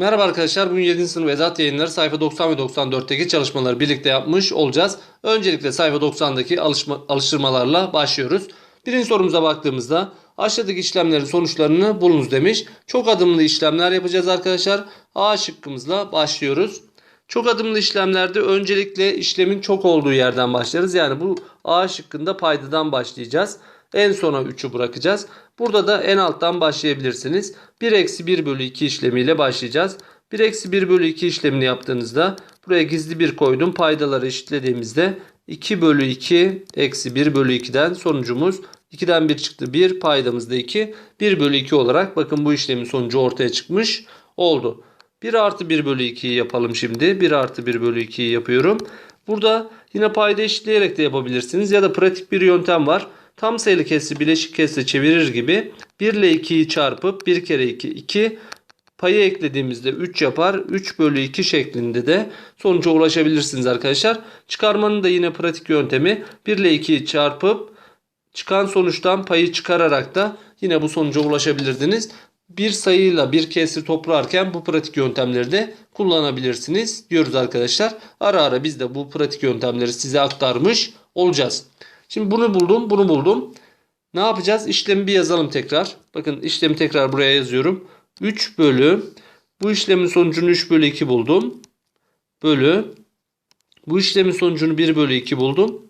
Merhaba arkadaşlar. Bugün 7. sınıf Vedat yayınları sayfa 90 ve 94'teki çalışmaları birlikte yapmış olacağız. Öncelikle sayfa 90'daki alışma, alıştırmalarla başlıyoruz. Birinci sorumuza baktığımızda aşağıdaki işlemlerin sonuçlarını bulunuz demiş. Çok adımlı işlemler yapacağız arkadaşlar. A şıkkımızla başlıyoruz. Çok adımlı işlemlerde öncelikle işlemin çok olduğu yerden başlarız. Yani bu A şıkkında paydadan başlayacağız. En sona 3'ü bırakacağız. Burada da en alttan başlayabilirsiniz. 1 eksi 1 bölü 2 işlemiyle başlayacağız. 1 eksi 1 bölü 2 işlemini yaptığınızda buraya gizli bir koydum. Paydaları eşitlediğimizde 2 bölü 2 eksi 1 bölü 2'den sonucumuz 2'den 1 çıktı 1 paydamız da 2 1 bölü 2 olarak bakın bu işlemin sonucu ortaya çıkmış oldu. 1 artı 1 bölü 2'yi yapalım şimdi. 1 artı 1 bölü 2'yi yapıyorum. Burada yine payda eşitleyerek de yapabilirsiniz. Ya da pratik bir yöntem var. Tam sayılı kesri bileşik kesre çevirir gibi 1 ile 2'yi çarpıp 1 kere 2 2 payı eklediğimizde 3 yapar. 3 bölü 2 şeklinde de sonuca ulaşabilirsiniz arkadaşlar. Çıkarmanın da yine pratik yöntemi 1 ile 2'yi çarpıp çıkan sonuçtan payı çıkararak da yine bu sonuca ulaşabilirdiniz. Bir sayıyla bir kesri toplarken bu pratik yöntemleri de kullanabilirsiniz diyoruz arkadaşlar. Ara ara biz de bu pratik yöntemleri size aktarmış olacağız. Şimdi bunu buldum, bunu buldum. Ne yapacağız? İşlemi bir yazalım tekrar. Bakın işlemi tekrar buraya yazıyorum. 3 bölü bu işlemin sonucunu 3 bölü 2 buldum. Bölü bu işlemin sonucunu 1 bölü 2 buldum.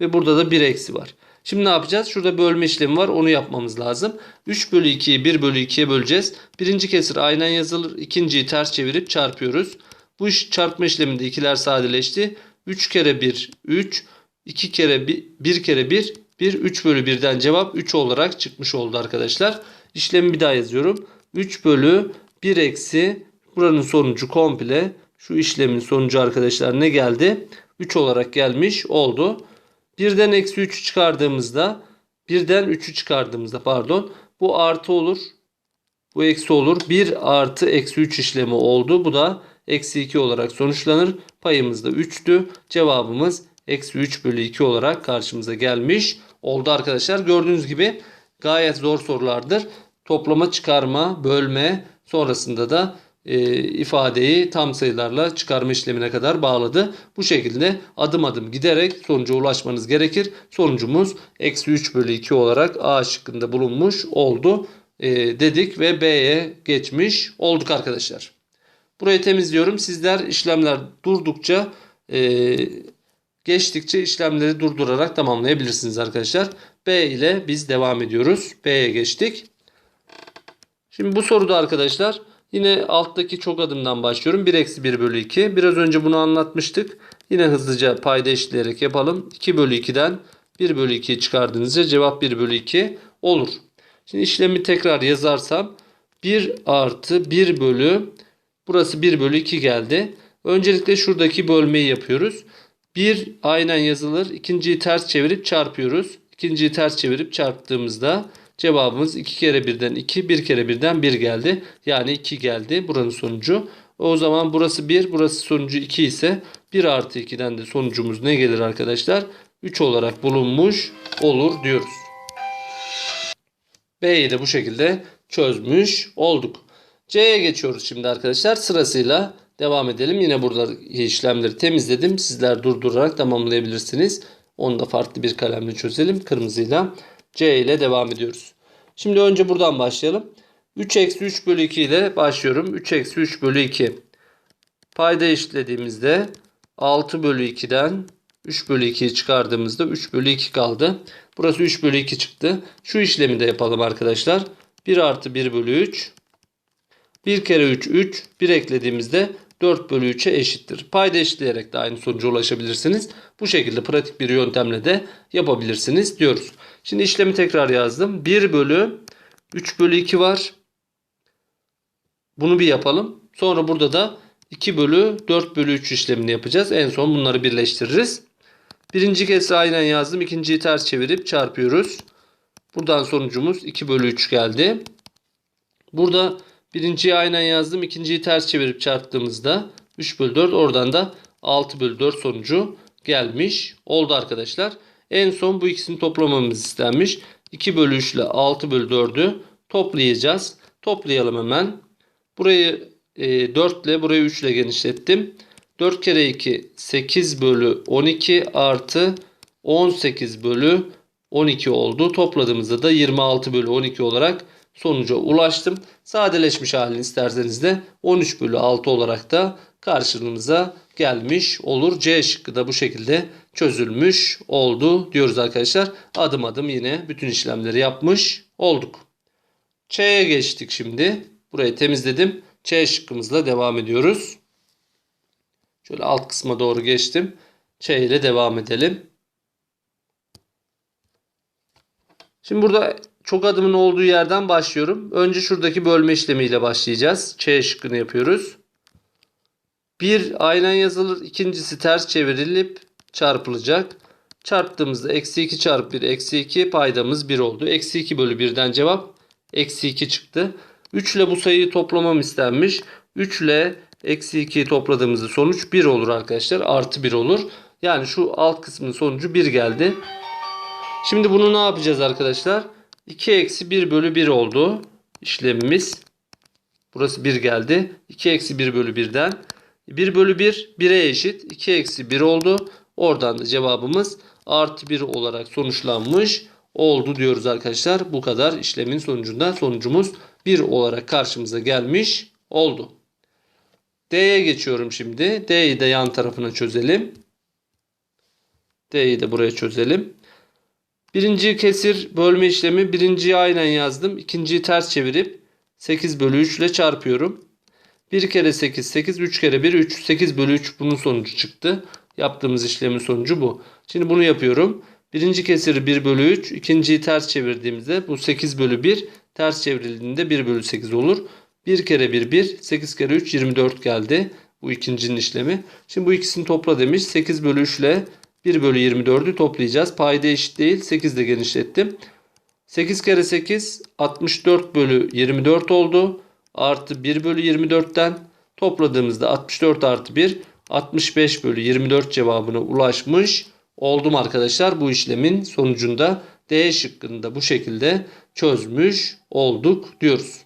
Ve burada da 1 eksi var. Şimdi ne yapacağız? Şurada bölme işlemi var. Onu yapmamız lazım. 3 bölü 2'yi 1 bölü 2'ye böleceğiz. Birinci kesir aynen yazılır. İkinciyi ters çevirip çarpıyoruz. Bu iş çarpma işleminde ikiler sadeleşti. 3 kere 1 3. 2 kere 1, 1 kere 1 1 3 bölü 1'den cevap 3 olarak çıkmış oldu arkadaşlar. İşlemi bir daha yazıyorum. 3 bölü 1 eksi buranın sonucu komple şu işlemin sonucu arkadaşlar ne geldi? 3 olarak gelmiş oldu. 1'den eksi 3'ü çıkardığımızda 1'den 3'ü çıkardığımızda pardon bu artı olur. Bu eksi olur. 1 artı eksi 3 işlemi oldu. Bu da eksi 2 olarak sonuçlanır. Payımız da 3'tü. Cevabımız eksi 3 bölü 2 olarak karşımıza gelmiş oldu arkadaşlar. Gördüğünüz gibi gayet zor sorulardır. Toplama, çıkarma, bölme sonrasında da e, ifadeyi tam sayılarla çıkarma işlemine kadar bağladı. Bu şekilde adım adım giderek sonuca ulaşmanız gerekir. Sonucumuz eksi 3 bölü 2 olarak A şıkkında bulunmuş oldu e, dedik ve B'ye geçmiş olduk arkadaşlar. Burayı temizliyorum. Sizler işlemler durdukça e, geçtikçe işlemleri durdurarak tamamlayabilirsiniz arkadaşlar. B ile biz devam ediyoruz. B'ye geçtik. Şimdi bu soruda arkadaşlar yine alttaki çok adımdan başlıyorum. 1 eksi 1 bölü 2. Biraz önce bunu anlatmıştık. Yine hızlıca payda eşitleyerek yapalım. 2 bölü 2'den 1 bölü 2'yi çıkardığınızda cevap 1 bölü 2 olur. Şimdi işlemi tekrar yazarsam 1 artı 1 bölü burası 1 bölü 2 geldi. Öncelikle şuradaki bölmeyi yapıyoruz. 1 aynen yazılır. İkinciyi ters çevirip çarpıyoruz. İkinciyi ters çevirip çarptığımızda cevabımız 2 kere 1'den 2, 1 kere 1'den 1 geldi. Yani 2 geldi buranın sonucu. O zaman burası 1, burası sonucu 2 ise 1 artı 2'den de sonucumuz ne gelir arkadaşlar? 3 olarak bulunmuş olur diyoruz. B'yi de bu şekilde çözmüş olduk. C'ye geçiyoruz şimdi arkadaşlar. Sırasıyla devam edelim. Yine burada işlemleri temizledim. Sizler durdurarak tamamlayabilirsiniz. Onu da farklı bir kalemle çözelim. Kırmızıyla C ile devam ediyoruz. Şimdi önce buradan başlayalım. 3 eksi 3 bölü 2 ile başlıyorum. 3 eksi 3 bölü 2. Payda eşitlediğimizde 6 bölü 2'den 3 bölü 2'yi çıkardığımızda 3 bölü 2 kaldı. Burası 3 bölü 2 çıktı. Şu işlemi de yapalım arkadaşlar. 1 artı 1 bölü 3. 1 kere 3 3. 1 eklediğimizde 4 bölü 3'e eşittir. Payda eşitleyerek de aynı sonuca ulaşabilirsiniz. Bu şekilde pratik bir yöntemle de yapabilirsiniz diyoruz. Şimdi işlemi tekrar yazdım. 1 bölü 3 bölü 2 var. Bunu bir yapalım. Sonra burada da 2 bölü 4 bölü 3 işlemini yapacağız. En son bunları birleştiririz. Birinci kesri aynen yazdım. İkinciyi ters çevirip çarpıyoruz. Buradan sonucumuz 2 bölü 3 geldi. Burada birinciyi aynen yazdım. ikinciyi ters çevirip çarptığımızda 3 bölü 4 oradan da 6 bölü 4 sonucu gelmiş oldu arkadaşlar. En son bu ikisini toplamamız istenmiş. 2 bölü 3 ile 6 bölü 4'ü toplayacağız. Toplayalım hemen. Burayı e, 4 ile burayı 3 ile genişlettim. 4 kere 2 8 bölü 12 artı 18 bölü 12 oldu. Topladığımızda da 26 bölü 12 olarak sonuca ulaştım. Sadeleşmiş halini isterseniz de 13 bölü 6 olarak da karşınıza gelmiş olur. C şıkkı da bu şekilde çözülmüş oldu diyoruz arkadaşlar. Adım adım yine bütün işlemleri yapmış olduk. Ç'ye geçtik şimdi. Burayı temizledim. Ç şıkkımızla devam ediyoruz. Şöyle alt kısma doğru geçtim. Ç ile devam edelim. Şimdi burada çok adımın olduğu yerden başlıyorum. Önce şuradaki bölme işlemiyle başlayacağız. Ç şıkkını yapıyoruz. Bir aynen yazılır. ikincisi ters çevrilip çarpılacak. Çarptığımızda eksi 2 çarpı 1 eksi 2 paydamız 1 oldu. Eksi 2 bölü 1'den cevap eksi 2 çıktı. 3 ile bu sayıyı toplamam istenmiş. 3 ile eksi 2'yi topladığımızda sonuç 1 olur arkadaşlar. Artı 1 olur. Yani şu alt kısmın sonucu 1 geldi. Şimdi bunu ne yapacağız arkadaşlar? 2 eksi 1 bölü 1 oldu işlemimiz. Burası 1 geldi. 2 eksi 1 bölü 1'den. 1 bölü 1 1'e eşit. 2 eksi 1 oldu. Oradan da cevabımız artı 1 olarak sonuçlanmış oldu diyoruz arkadaşlar. Bu kadar işlemin sonucunda sonucumuz 1 olarak karşımıza gelmiş oldu. D'ye geçiyorum şimdi. D'yi de yan tarafına çözelim. D'yi de buraya çözelim. Birinci kesir bölme işlemi. Birinciyi aynen yazdım. İkinciyi ters çevirip 8 bölü 3 ile çarpıyorum. 1 kere 8 8 3 kere 1 3 8 bölü 3 bunun sonucu çıktı. Yaptığımız işlemin sonucu bu. Şimdi bunu yapıyorum. Birinci kesiri 1 bölü 3. ikinciyi ters çevirdiğimizde bu 8 bölü 1 ters çevrildiğinde 1 bölü 8 olur. 1 kere 1 1 8 kere 3 24 geldi. Bu ikincinin işlemi. Şimdi bu ikisini topla demiş. 8 bölü 3 ile 1 bölü 24'ü toplayacağız. Payda eşit değil. 8 de genişlettim. 8 kere 8 64 bölü 24 oldu. Artı 1 bölü 24'ten topladığımızda 64 artı 1 65 bölü 24 cevabına ulaşmış oldum arkadaşlar. Bu işlemin sonucunda D şıkkında bu şekilde çözmüş olduk diyoruz.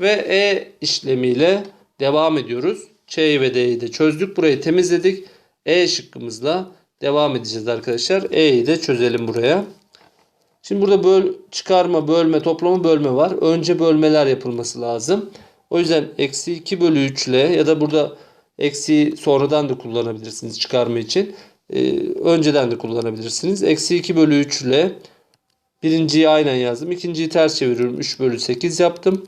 Ve E işlemiyle devam ediyoruz. Ç'yi ve D'yi de çözdük. Burayı temizledik. E şıkkımızla devam edeceğiz arkadaşlar. E'yi de çözelim buraya. Şimdi burada böl, çıkarma, bölme, toplama, bölme var. Önce bölmeler yapılması lazım. O yüzden eksi 2 bölü 3 ile ya da burada eksi sonradan da kullanabilirsiniz çıkarma için. Ee, önceden de kullanabilirsiniz. Eksi 2 bölü 3 ile birinciyi aynen yazdım. İkinciyi ters çeviriyorum. 3 bölü 8 yaptım.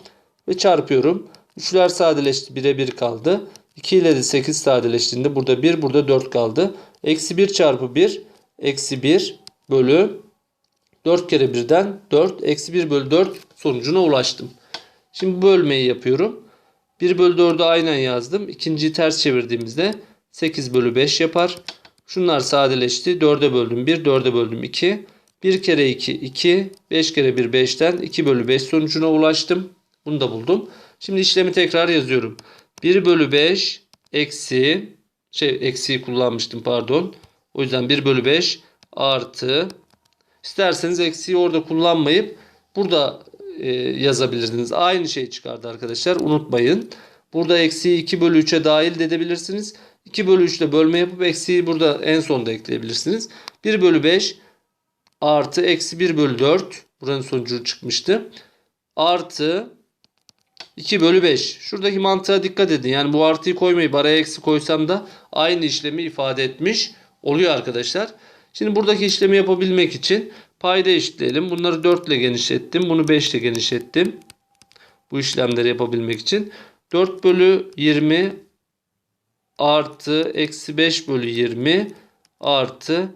Ve çarpıyorum. 3'ler sadeleşti. 1'e 1 kaldı. 2 ile de 8 sadeleştiğinde burada 1 burada 4 kaldı. Eksi 1 çarpı 1 eksi 1 bölü 4 kere 1'den 4 eksi 1 bölü 4 sonucuna ulaştım. Şimdi bölmeyi yapıyorum. 1 bölü 4'ü aynen yazdım. İkinciyi ters çevirdiğimizde 8 bölü 5 yapar. Şunlar sadeleşti. 4'e böldüm 1, 4'e böldüm 2. 1 kere 2, 2. 5 kere 1, 5'ten 2 bölü 5 sonucuna ulaştım. Bunu da buldum. Şimdi işlemi tekrar yazıyorum. 1 bölü 5 eksi şey eksiği kullanmıştım pardon. O yüzden 1 bölü 5 artı isterseniz eksiği orada kullanmayıp burada e, yazabilirsiniz. Aynı şey çıkardı arkadaşlar. Unutmayın. Burada eksiği 2 bölü 3'e dahil edebilirsiniz. 2 bölü 3 ile bölme yapıp eksiği burada en sonda ekleyebilirsiniz. 1 bölü 5 artı eksi 1 bölü 4 buranın sonucu çıkmıştı. Artı 2 bölü 5. Şuradaki mantığa dikkat edin. Yani bu artıyı koymayıp araya eksi koysam da aynı işlemi ifade etmiş oluyor arkadaşlar. Şimdi buradaki işlemi yapabilmek için payda eşitleyelim. Bunları 4 ile genişlettim. Bunu 5 ile genişlettim. Bu işlemleri yapabilmek için. 4 bölü 20 artı eksi 5 bölü 20 artı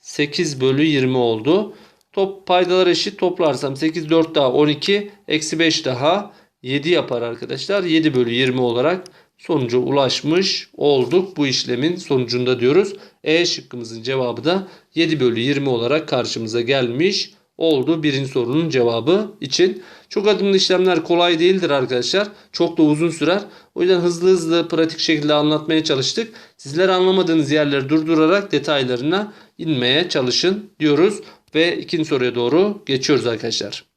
8 bölü 20 oldu. Top paydalar eşit toplarsam 8 4 daha 12 eksi 5 daha 7 yapar arkadaşlar. 7 bölü 20 olarak sonuca ulaşmış olduk. Bu işlemin sonucunda diyoruz. E şıkkımızın cevabı da 7 bölü 20 olarak karşımıza gelmiş oldu. Birinci sorunun cevabı için. Çok adımlı işlemler kolay değildir arkadaşlar. Çok da uzun sürer. O yüzden hızlı hızlı pratik şekilde anlatmaya çalıştık. Sizler anlamadığınız yerleri durdurarak detaylarına inmeye çalışın diyoruz. Ve ikinci soruya doğru geçiyoruz arkadaşlar.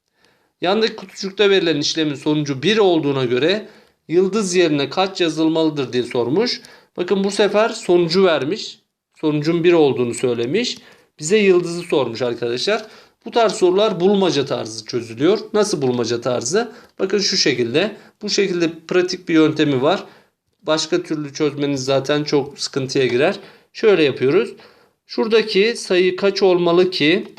Yandaki kutucukta verilen işlemin sonucu 1 olduğuna göre yıldız yerine kaç yazılmalıdır diye sormuş. Bakın bu sefer sonucu vermiş. Sonucun 1 olduğunu söylemiş. Bize yıldızı sormuş arkadaşlar. Bu tarz sorular bulmaca tarzı çözülüyor. Nasıl bulmaca tarzı? Bakın şu şekilde. Bu şekilde pratik bir yöntemi var. Başka türlü çözmeniz zaten çok sıkıntıya girer. Şöyle yapıyoruz. Şuradaki sayı kaç olmalı ki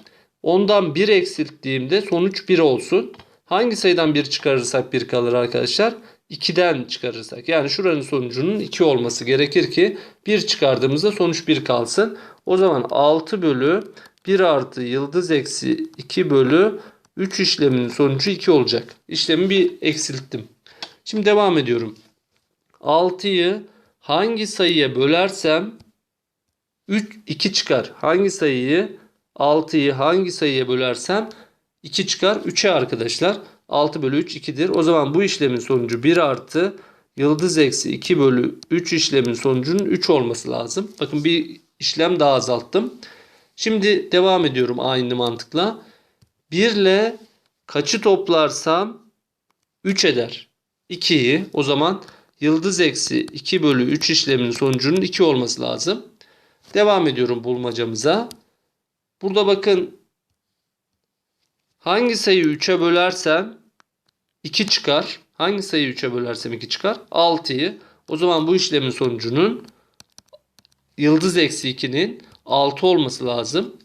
ondan 1 eksilttiğimde sonuç 1 olsun. Hangi sayıdan 1 çıkarırsak 1 kalır arkadaşlar? 2'den çıkarırsak. Yani şuranın sonucunun 2 olması gerekir ki 1 çıkardığımızda sonuç 1 kalsın. O zaman 6 bölü 1 artı yıldız eksi 2 bölü 3 işleminin sonucu 2 olacak. İşlemi bir eksilttim. Şimdi devam ediyorum. 6'yı hangi sayıya bölersem 3, 2 çıkar. Hangi sayıyı 6'yı hangi sayıya bölersem 2 çıkar. 3'e arkadaşlar 6 bölü 3 2'dir. O zaman bu işlemin sonucu 1 artı yıldız eksi 2 bölü 3 işlemin sonucunun 3 olması lazım. Bakın bir işlem daha azalttım. Şimdi devam ediyorum aynı mantıkla. 1 ile kaçı toplarsam 3 eder. 2'yi o zaman yıldız eksi 2 bölü 3 işleminin sonucunun 2 olması lazım. Devam ediyorum bulmacamıza. Burada bakın hangi sayıyı 3'e bölersem 2 çıkar. Hangi sayıyı 3'e bölersem 2 çıkar? 6'yı. O zaman bu işlemin sonucunun yıldız eksi 2'nin 6 olması lazım.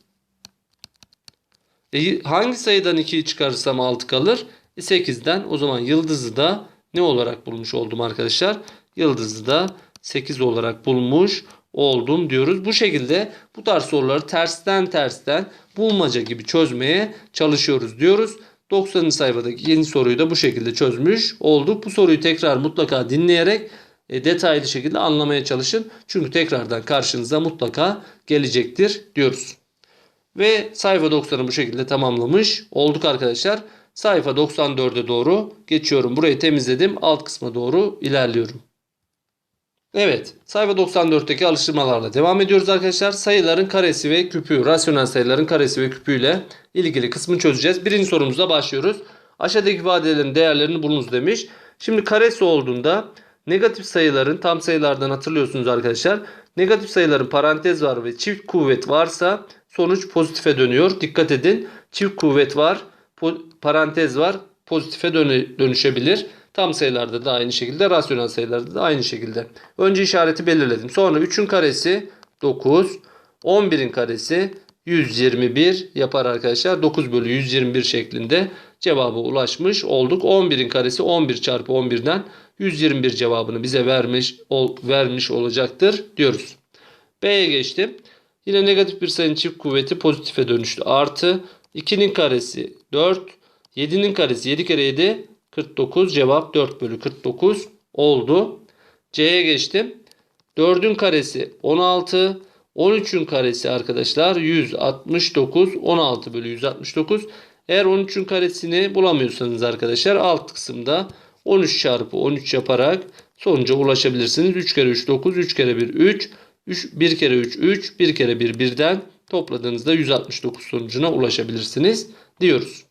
E, hangi sayıdan 2'yi çıkarırsam 6 kalır? E, 8'den. O zaman yıldızı da ne olarak bulmuş oldum arkadaşlar? Yıldızı da 8 olarak bulmuş oldum diyoruz. Bu şekilde bu tarz soruları tersten tersten bulmaca gibi çözmeye çalışıyoruz diyoruz. 90. sayfadaki yeni soruyu da bu şekilde çözmüş olduk. Bu soruyu tekrar mutlaka dinleyerek e, detaylı şekilde anlamaya çalışın. Çünkü tekrardan karşınıza mutlaka gelecektir diyoruz. Ve sayfa 90'ı bu şekilde tamamlamış olduk arkadaşlar. Sayfa 94'e doğru geçiyorum. Burayı temizledim. Alt kısma doğru ilerliyorum. Evet, sayfa 94'teki alıştırmalarla devam ediyoruz arkadaşlar. Sayıların karesi ve küpü, rasyonel sayıların karesi ve küpüyle ilgili kısmını çözeceğiz. Birinci sorumuzla başlıyoruz. Aşağıdaki ifadelerin değerlerini bulunuz demiş. Şimdi karesi olduğunda negatif sayıların tam sayılardan hatırlıyorsunuz arkadaşlar. Negatif sayıların parantez var ve çift kuvvet varsa sonuç pozitife dönüyor. Dikkat edin. Çift kuvvet var, parantez var, pozitife dönüşebilir. Tam sayılarda da aynı şekilde, rasyonel sayılarda da aynı şekilde. Önce işareti belirledim. Sonra 3'ün karesi 9, 11'in karesi 121 yapar arkadaşlar. 9 bölü 121 şeklinde cevaba ulaşmış olduk. 11'in karesi 11 çarpı 11'den 121 cevabını bize vermiş ol, vermiş olacaktır diyoruz. B'ye geçtim. Yine negatif bir sayının çift kuvveti pozitife dönüştü. Artı 2'nin karesi 4, 7'nin karesi 7 kere 7 49 cevap 4 bölü 49 oldu. C'ye geçtim. 4'ün karesi 16. 13'ün karesi arkadaşlar 169. 16 bölü 169. Eğer 13'ün karesini bulamıyorsanız arkadaşlar alt kısımda 13 çarpı 13 yaparak sonuca ulaşabilirsiniz. 3 kere 3 9. 3 kere 1 3. 3 1 kere 3 3. 1 kere 1 1'den topladığınızda 169 sonucuna ulaşabilirsiniz diyoruz.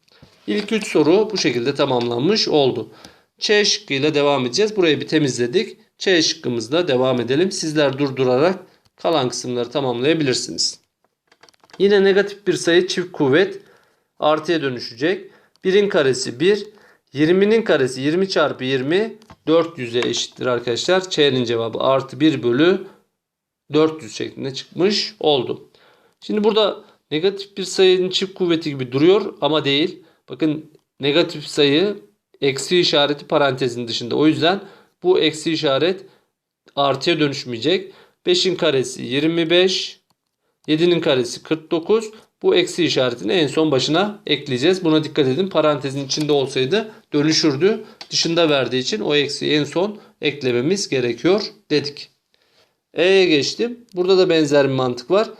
İlk 3 soru bu şekilde tamamlanmış oldu. Ç şıkkıyla devam edeceğiz. Burayı bir temizledik. Ç şıkkımızla devam edelim. Sizler durdurarak kalan kısımları tamamlayabilirsiniz. Yine negatif bir sayı çift kuvvet artıya dönüşecek. 1'in karesi 1. 20'nin karesi 20 çarpı 20 400'e eşittir arkadaşlar. Ç'nin cevabı artı 1 bölü 400 şeklinde çıkmış oldu. Şimdi burada negatif bir sayının çift kuvveti gibi duruyor ama değil. Bakın negatif sayı eksi işareti parantezin dışında. O yüzden bu eksi işaret artıya dönüşmeyecek. 5'in karesi 25. 7'nin karesi 49. Bu eksi işaretini en son başına ekleyeceğiz. Buna dikkat edin. Parantezin içinde olsaydı dönüşürdü. Dışında verdiği için o eksiyi en son eklememiz gerekiyor dedik. E'ye geçtim. Burada da benzer bir mantık var.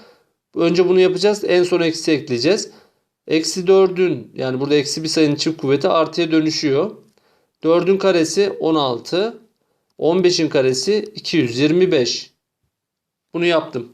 Önce bunu yapacağız. En son eksi ekleyeceğiz. Eksi 4'ün yani burada eksi bir sayının çift kuvveti artıya dönüşüyor. 4'ün karesi 16. 15'in karesi 225. Bunu yaptım.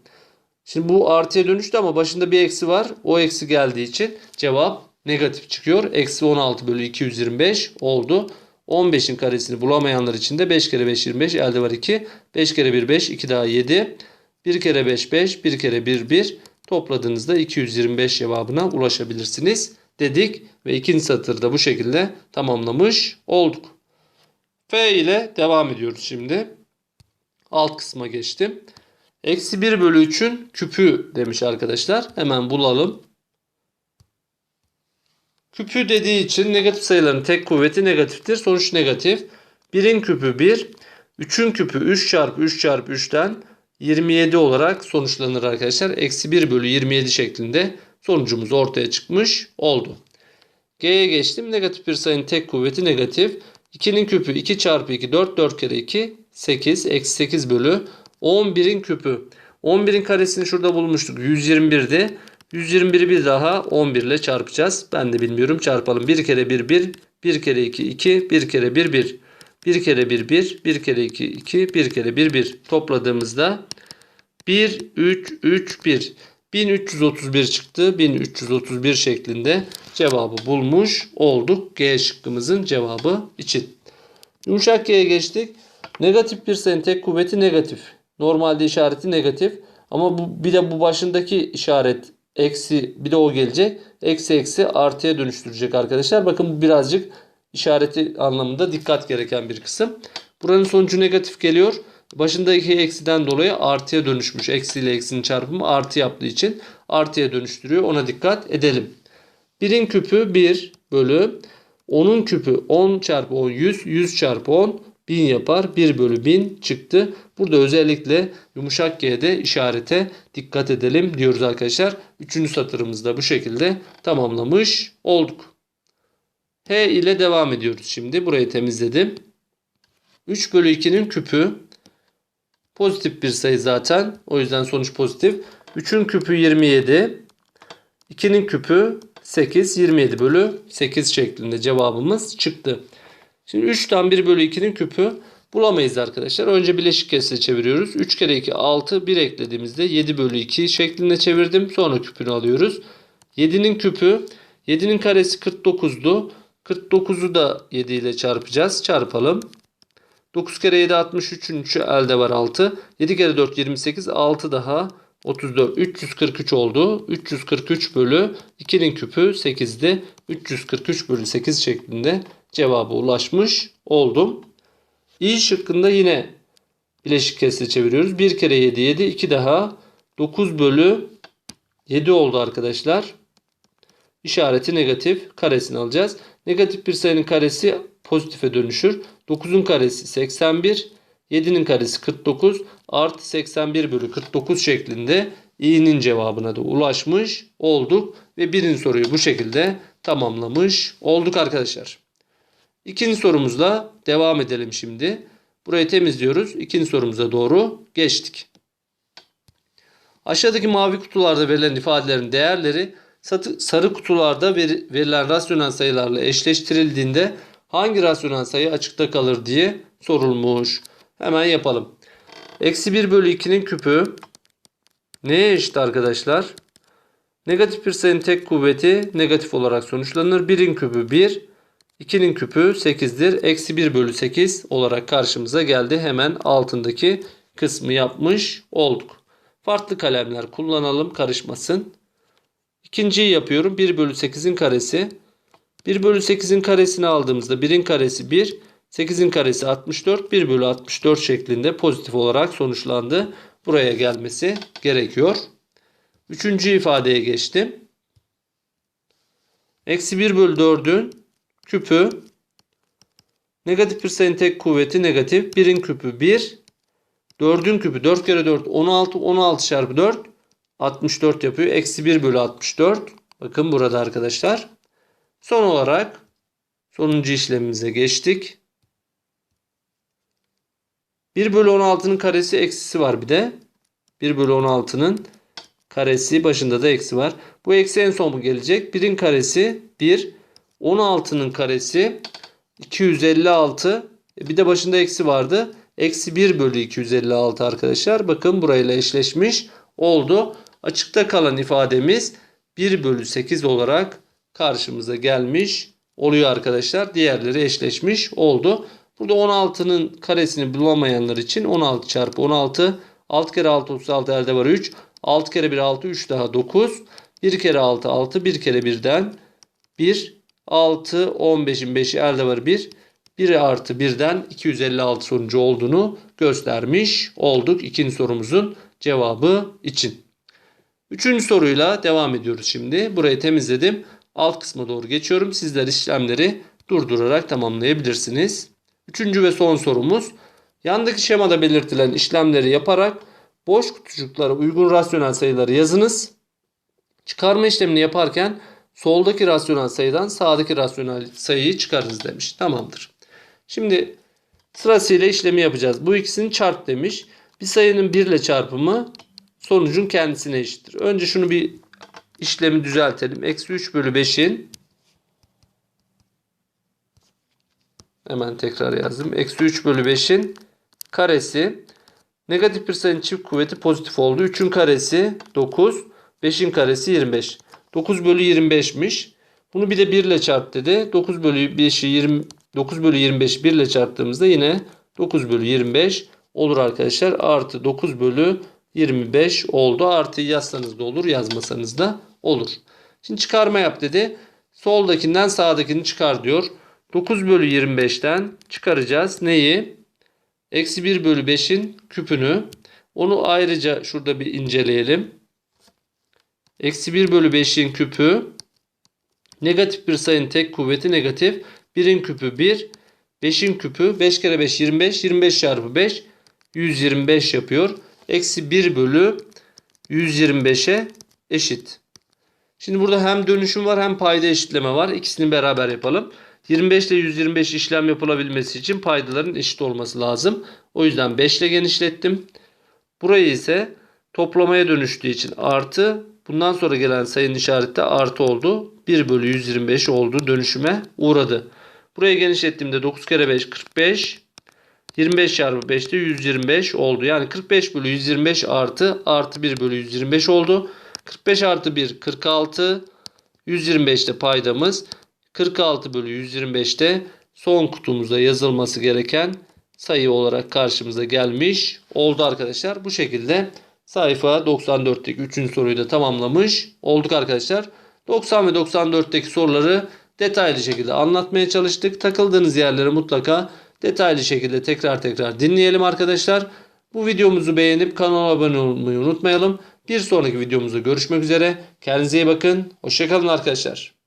Şimdi bu artıya dönüştü ama başında bir eksi var. O eksi geldiği için cevap negatif çıkıyor. Eksi 16 bölü 225 oldu. 15'in karesini bulamayanlar için de 5 kere 5 25 elde var 2. 5 kere 1 5 2 daha 7. 1 kere 5 5 1 kere 1 1 topladığınızda 225 cevabına ulaşabilirsiniz dedik ve ikinci satırda bu şekilde tamamlamış olduk. F ile devam ediyoruz şimdi. Alt kısma geçtim. Eksi 1 bölü 3'ün küpü demiş arkadaşlar. Hemen bulalım. Küpü dediği için negatif sayıların tek kuvveti negatiftir. Sonuç negatif. 1'in küpü 1. 3'ün küpü 3 çarpı 3 çarpı 3'ten 27 olarak sonuçlanır arkadaşlar. Eksi 1 bölü 27 şeklinde sonucumuz ortaya çıkmış oldu. G'ye geçtim. Negatif bir sayının tek kuvveti negatif. 2'nin küpü 2 çarpı 2 4 4 kere 2 8 eksi 8 bölü 11'in küpü. 11'in karesini şurada bulmuştuk. 121'di. 121'i bir daha 11 ile çarpacağız. Ben de bilmiyorum çarpalım. 1 kere 1 1. 1 kere 2 2. 1 kere 1 1. 1 kere 1 1. 1 kere 2 2. 1 kere 1 1. Topladığımızda 1 3 3 1. 1331 çıktı. 1331 şeklinde cevabı bulmuş olduk. G şıkkımızın cevabı için. Yumuşak G'ye geçtik. Negatif bir sayının tek kuvveti negatif. Normalde işareti negatif. Ama bu, bir de bu başındaki işaret eksi bir de o gelecek. Eksi eksi artıya dönüştürecek arkadaşlar. Bakın bu birazcık işareti anlamında dikkat gereken bir kısım. Buranın sonucu negatif geliyor. Başındaki eksiden dolayı artıya dönüşmüş. Eksi ile eksinin çarpımı artı yaptığı için artıya dönüştürüyor. Ona dikkat edelim. 1'in küpü 1 bölü 10'un küpü 10 çarpı 10 100. 100 çarpı 10 1000 yapar. 1 bölü 1000 çıktı. Burada özellikle yumuşak G'de işarete dikkat edelim diyoruz arkadaşlar. Üçüncü satırımızda bu şekilde tamamlamış olduk. H ile devam ediyoruz şimdi. Burayı temizledim. 3 bölü 2'nin küpü pozitif bir sayı zaten. O yüzden sonuç pozitif. 3'ün küpü 27. 2'nin küpü 8. 27 bölü 8 şeklinde cevabımız çıktı. Şimdi 3'ten 1 bölü 2'nin küpü bulamayız arkadaşlar. Önce bileşik kesre çeviriyoruz. 3 kere 2 6 1 eklediğimizde 7 bölü 2 şeklinde çevirdim. Sonra küpünü alıyoruz. 7'nin küpü 7'nin karesi 49'du. 49'u da 7 ile çarpacağız. Çarpalım. 9 kere 7 63. elde var 6. 7 kere 4 28. 6 daha 34. 343 oldu. 343 bölü 2'nin küpü 8'di. 343 bölü 8 şeklinde cevaba ulaşmış oldum. İ şıkkında yine bileşik kesri çeviriyoruz. 1 kere 7 7. 2 daha 9 bölü 7 oldu arkadaşlar. İşareti negatif. Karesini alacağız. Negatif bir sayının karesi pozitife dönüşür. 9'un karesi 81. 7'nin karesi 49. Artı 81 bölü 49 şeklinde i'nin cevabına da ulaşmış olduk. Ve birinci soruyu bu şekilde tamamlamış olduk arkadaşlar. İkinci sorumuzla devam edelim şimdi. Burayı temizliyoruz. İkinci sorumuza doğru geçtik. Aşağıdaki mavi kutularda verilen ifadelerin değerleri sarı kutularda verilen rasyonel sayılarla eşleştirildiğinde hangi rasyonel sayı açıkta kalır diye sorulmuş. Hemen yapalım. Eksi 1 bölü 2'nin küpü neye eşit arkadaşlar? Negatif bir sayının tek kuvveti negatif olarak sonuçlanır. 1'in küpü 1. 2'nin küpü 8'dir. Eksi 1 bölü 8 olarak karşımıza geldi. Hemen altındaki kısmı yapmış olduk. Farklı kalemler kullanalım karışmasın. İkinciyi yapıyorum. 1 bölü 8'in karesi. 1 bölü 8'in karesini aldığımızda 1'in karesi 1. 8'in karesi 64. 1 bölü 64 şeklinde pozitif olarak sonuçlandı. Buraya gelmesi gerekiyor. Üçüncü ifadeye geçtim. Eksi 1 bölü 4'ün küpü negatif bir sayının tek kuvveti negatif. 1'in küpü 1. 4'ün küpü 4 kere 4 16. 16 çarpı 4 64 yapıyor. Eksi 1 bölü 64. Bakın burada arkadaşlar. Son olarak sonuncu işlemimize geçtik. 1 bölü 16'nın karesi eksisi var bir de. 1 bölü 16'nın karesi başında da eksi var. Bu eksi en son mu gelecek? 1'in karesi 1. 16'nın karesi 256. E, bir de başında eksi vardı. Eksi 1 bölü 256 arkadaşlar. Bakın burayla eşleşmiş oldu. Açıkta kalan ifademiz 1 bölü 8 olarak karşımıza gelmiş oluyor arkadaşlar. Diğerleri eşleşmiş oldu. Burada 16'nın karesini bulamayanlar için 16 çarpı 16. 6 kere 6 36 elde var 3. 6 kere 1 6 3 daha 9. 1 kere 6 6 1 kere 1'den 1 6 15'in 5'i elde var 1. 1 artı 1'den 256 sonucu olduğunu göstermiş olduk ikinci sorumuzun cevabı için. Üçüncü soruyla devam ediyoruz şimdi. Burayı temizledim. Alt kısma doğru geçiyorum. Sizler işlemleri durdurarak tamamlayabilirsiniz. Üçüncü ve son sorumuz. Yandaki şemada belirtilen işlemleri yaparak boş kutucuklara uygun rasyonel sayıları yazınız. Çıkarma işlemini yaparken soldaki rasyonel sayıdan sağdaki rasyonel sayıyı çıkarınız demiş. Tamamdır. Şimdi sırasıyla işlemi yapacağız. Bu ikisini çarp demiş. Bir sayının 1 ile çarpımı sonucun kendisine eşittir. Önce şunu bir işlemi düzeltelim. Eksi 3 bölü 5'in hemen tekrar yazdım. Eksi 3 bölü 5'in karesi negatif bir sayının çift kuvveti pozitif oldu. 3'ün karesi 9. 5'in karesi 25. 9 bölü 25'miş. Bunu bir de 1 ile çarp dedi. 9 bölü 5'i 20 9 bölü 25 1 ile çarptığımızda yine 9 bölü 25 olur arkadaşlar. Artı 9 bölü 25 oldu. Artı yazsanız da olur yazmasanız da olur. Şimdi çıkarma yap dedi. Soldakinden sağdakini çıkar diyor. 9 bölü 25'ten çıkaracağız. Neyi? Eksi 1 bölü 5'in küpünü. Onu ayrıca şurada bir inceleyelim. Eksi 1 bölü 5'in küpü. Negatif bir sayının tek kuvveti negatif. 1'in küpü 1. 5'in küpü 5 kere 5 25. 25 çarpı 5 125 yapıyor. Eksi 1 bölü 125'e eşit. Şimdi burada hem dönüşüm var hem payda eşitleme var. İkisini beraber yapalım. 25 ile 125 işlem yapılabilmesi için paydaların eşit olması lazım. O yüzden 5 ile genişlettim. Burayı ise toplamaya dönüştüğü için artı. Bundan sonra gelen sayının işareti artı oldu. 1 bölü 125 oldu. Dönüşüme uğradı. Buraya genişlettiğimde 9 kere 5 45. 25 çarpı 5 de 125 oldu. Yani 45 bölü 125 artı artı 1 bölü 125 oldu. 45 artı 1 46. 125'te paydamız. 46 bölü 125'te son kutumuzda yazılması gereken sayı olarak karşımıza gelmiş oldu arkadaşlar. Bu şekilde sayfa 94'teki 3. soruyu da tamamlamış olduk arkadaşlar. 90 ve 94'teki soruları detaylı şekilde anlatmaya çalıştık. Takıldığınız yerleri mutlaka detaylı şekilde tekrar tekrar dinleyelim arkadaşlar. Bu videomuzu beğenip kanala abone olmayı unutmayalım. Bir sonraki videomuzda görüşmek üzere. Kendinize iyi bakın. Hoşçakalın arkadaşlar.